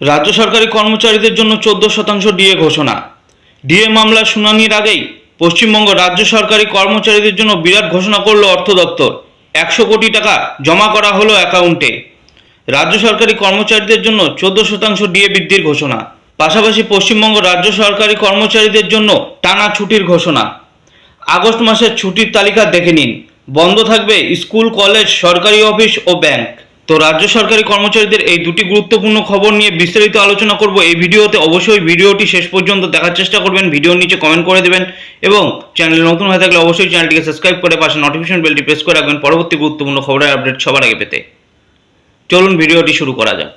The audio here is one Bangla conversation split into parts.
রাজ্য সরকারি কর্মচারীদের জন্য চোদ্দ শতাংশ ডিএ ঘোষণা। ডিএ মামলার শুনানির আগেই পশ্চিমবঙ্গ রাজ্য সরকারি কর্মচারীদের জন্য বিরাট ঘোষণা করল অর্থ দপ্তর। একশো কোটি টাকা জমা করা হলো অ্যাকাউন্টে। রাজ্য সরকারি কর্মচারীদের জন্য চোদ্দ শতাংশ ডিএ বৃদ্ধির ঘোষণা। পাশাপাশি পশ্চিমবঙ্গ রাজ্য সরকারি কর্মচারীদের জন্য টানা ছুটির ঘোষণা। আগস্ট মাসের ছুটির তালিকা দেখে নিন। বন্ধ থাকবে স্কুল, কলেজ, সরকারি অফিস ও ব্যাংক। তো রাজ্য সরকারি কর্মচারীদের এই দুটি গুরুত্বপূর্ণ খবর নিয়ে বিস্তারিত আলোচনা করব এই ভিডিওতে। অবশ্যই ভিডিওটি শেষ পর্যন্ত দেখার চেষ্টা করবেন, ভিডিওর নিচে কমেন্ট করে দেবেন এবং চ্যানেল নতুন হয়ে থাকলে অবশ্যই চ্যানেলটিকে সাবস্ক্রাইব করে পাশে নোটিফিকেশন বেলটি প্রেস করে রাখবেন পরবর্তী গুরুত্বপূর্ণ খবরের আপডেট সবার আগে পেতে। চলুন ভিডিওটি শুরু করা যাক।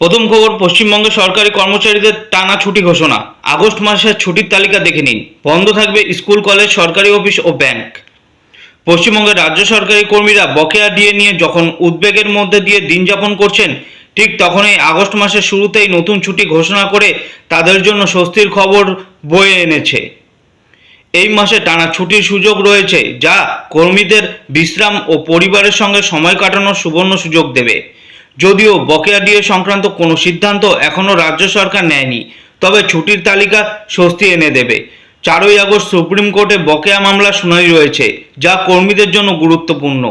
প্রথম খবর পশ্চিমবঙ্গের সরকারি কর্মচারীদের টানা ছুটি ঘোষণা। আগস্ট মাসের ছুটির তালিকা দেখে নিন। বন্ধ থাকবে স্কুল, কলেজ, সরকারি অফিস ও ব্যাংক পশ্চিমবঙ্গের রাজ্য সরকারি কর্মীরা বকেয়া ডিএ নিয়ে যখন উদ্বেগের মধ্যে দিয়ে দিন যাপন করছেন, ঠিক তখনই আগস্ট মাসের শুরুতেই নতুন ছুটি ঘোষণা করে তাদের জন্য স্বস্তির খবর বয়ে এনেছে। এই মাসে টানা ছুটির সুযোগ রয়েছে যা কর্মীদের বিশ্রাম ও পরিবারের সঙ্গে সময় কাটানোর সুবর্ণ সুযোগ দেবে। যদিও বকেয়া ডিএ সংক্রান্ত কোনো সিদ্ধান্ত এখনও রাজ্য সরকার নেয়নি, তবে ছুটির তালিকা স্বস্তি এনে দেবে। চারই আগস্ট সুপ্রিম কোর্টে বকেয়া মামলা শুনানি রয়েছে, যা কর্মীদের জন্য গুরুত্বপূর্ণ।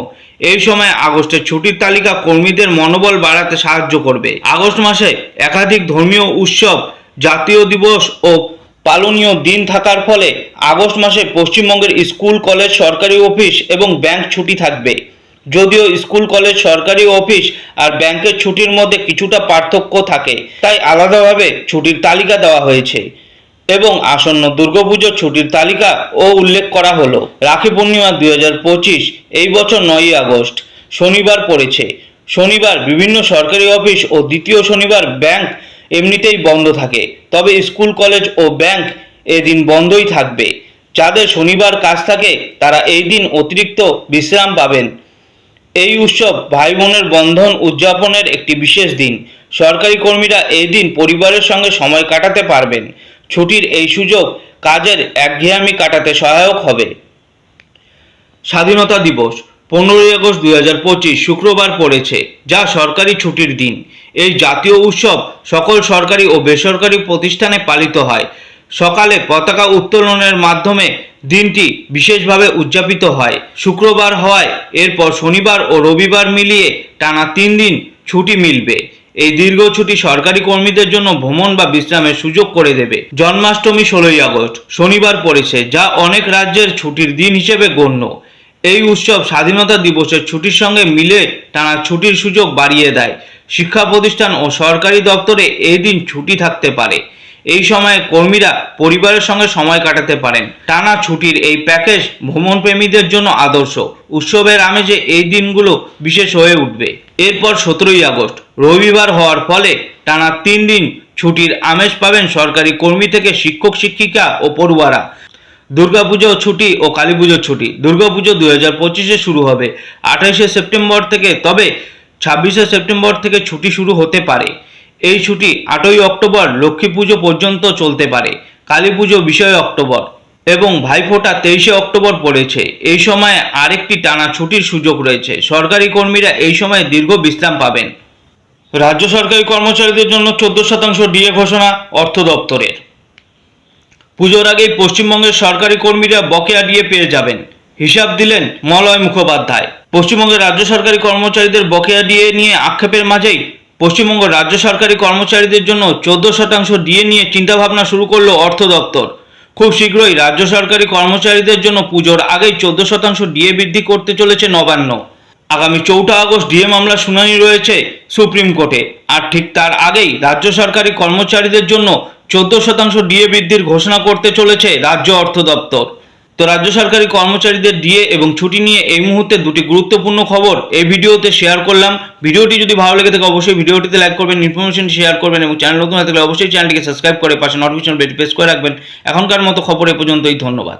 এই সময় আগস্টের ছুটির তালিকা কর্মীদের মনোবল বাড়াতে সাহায্য করবে। আগস্ট মাসে একাধিক ধর্মীয় উৎসব, জাতীয় দিবস ও পালনীয় দিন থাকার ফলে আগস্ট মাসে পশ্চিমবঙ্গের স্কুল, কলেজ, সরকারি অফিস এবং ব্যাংক ছুটি থাকবে। যদিও স্কুল, কলেজ, সরকারি অফিস আর ব্যাংকের ছুটির মধ্যে কিছুটা পার্থক্য থাকে, তাই আলাদাভাবে ছুটির তালিকা দেওয়া হয়েছে। এবং আসন্ন দুর্গাপুজোর ছুটির তালিকা ও উল্লেখ করা হলো। রাখি পূর্ণিমা দুই হাজার পঁচিশ, এই বছর নয়ই আগস্ট, শনিবার পড়েছে। শনিবার বিভিন্ন সরকারি অফিস ও দ্বিতীয় শনিবার ব্যাংক এমনিতেই বন্ধ থাকে, তবে স্কুল, কলেজ ও ব্যাংক এদিন বন্ধই থাকবে। যাদের শনিবার কাজ থাকে, তারা এই দিন অতিরিক্ত বিশ্রাম পাবেন। এই উৎসব ভাই বোনের বন্ধন উদযাপনের একটি বিশেষ দিন। সরকারি কর্মীরা এই দিন পরিবারের সঙ্গে সময় কাটাতে পারবেন। ছুটির এই সুযোগ কাজের একঘেয়ামি কাটাতে সহায়ক হবে। স্বাধীনতা দিবস, পনেরোই আগস্ট দুই হাজার পঁচিশ, শুক্রবার পড়েছে, যা সরকারি ছুটির দিন। এই জাতীয় উৎসব সকল সরকারি ও বেসরকারি প্রতিষ্ঠানে পালিত হয়। সকালে পতাকা উত্তোলনের মাধ্যমে দিনটি বিশেষভাবে উদযাপিত হয়। শুক্রবার হওয়ায় এরপর শনিবার ও রবিবার মিলিয়ে টানা তিন দিন ছুটি মিলবে। এই দীর্ঘ ছুটি সরকারি কর্মীদের জন্য ভ্রমণ বা বিশ্রামের সুযোগ করে দেবে। জন্মাষ্টমী ষোলোই আগস্ট, শনিবার পড়েছে যা অনেক রাজ্যের ছুটির দিন হিসেবে গণ্য। এই উৎসব স্বাধীনতা দিবসের ছুটির সঙ্গে মিলে টানা ছুটির সুযোগ বাড়িয়ে দেয়। শিক্ষা প্রতিষ্ঠান ও সরকারি দপ্তরে এই দিন ছুটি থাকতে পারে। এই সময়ে কর্মীরা পরিবারের সঙ্গে সময় কাটাতে পারেন। টানা ছুটির এই প্যাকেজ ভ্রমণ প্রেমীদের জন্য আদর্শ। উৎসবের আমেজে এই দিনগুলো বিশেষ হয়ে উঠবে। এরপর সতেরোই আগস্ট, রবিবার হওয়ার ফলে টানা তিন দিন ছুটির আমেজ পাবেন সরকারি কর্মী থেকে শিক্ষক, শিক্ষিকা ও পড়ুয়ারা। দুর্গাপুজো ছুটি ও কালী পুজোর ছুটি। দুর্গাপুজো দু হাজার পঁচিশে শুরু হবে আঠাশে সেপ্টেম্বর থেকে, তবে ছাব্বিশে সেপ্টেম্বর থেকে ছুটি শুরু হতে পারে। এই ছুটি আটই অক্টোবর লক্ষ্মী পুজো পর্যন্ত চলতে পারে। কালী পুজো বিষয় অক্টোবর এবং ভাইফোঁটা তেইশে অক্টোবর পড়েছে। এই সময়ে আরেকটি টানা ছুটির সুযোগ রয়েছে। সরকারি কর্মীরা এই সময় দীর্ঘ বিশ্রাম পাবেন। রাজ্য সরকারি কর্মচারীদের জন্য চোদ্দ শতাংশ ডিএ ঘোষণা অর্থ দপ্তরের। পুজোর আগেই পশ্চিমবঙ্গের সরকারি কর্মীরা বকেয়া ডিএ পেয়ে যাবেন। হিসাব দিলেন মলয় মুখোপাধ্যায়। পশ্চিমবঙ্গের রাজ্য সরকারি কর্মচারীদের বকেয়া ডিএ নিয়ে আক্ষেপের মাঝেই পশ্চিমবঙ্গ রাজ্য সরকারি কর্মচারীদের জন্য চোদ্দ শতাংশ ডিএ নিয়ে চিন্তাভাবনা শুরু করল অর্থ দপ্তর। খুব শীঘ্রই রাজ্য সরকারি কর্মচারীদের জন্য পুজোর আগেই চোদ্দ শতাংশ ডিএ বৃদ্ধি করতে চলেছে নবান্ন। আগামী চৌঠা আগস্ট ডিএ মামলা শুনানি রয়েছে সুপ্রিম কোর্টে। আর ঠিক তার আগেই রাজ্য সরকারি কর্মচারীদের জন্য চোদ্দ শতাংশ ডিএ বৃদ্ধির ঘোষণা করতে চলেছে রাজ্য অর্থ দপ্তর। তো রাজ্য সরকারি কর্মচারীদের ডিএ এবং ছুটি নিয়ে এই মুহূর্তে দুটি গুরুত্বপূর্ণ খবর এই ভিডিওতে শেয়ার করলাম। ভিডিওটি যদি ভালো লেগে থাকে অবশ্যই ভিডিওটিতে লাইক করবেন ইনফরমেশন শেয়ার করবেন এবং চ্যানেল নতুন হয়ে থাকলে অবশ্যই চ্যানেলটিকে সাবস্ক্রাইব করে পাশে নোটিফিকেশন বেল প্রেস করে রাখবেন। এখনকার মতো খবর এ পর্যন্তই, ধন্যবাদ।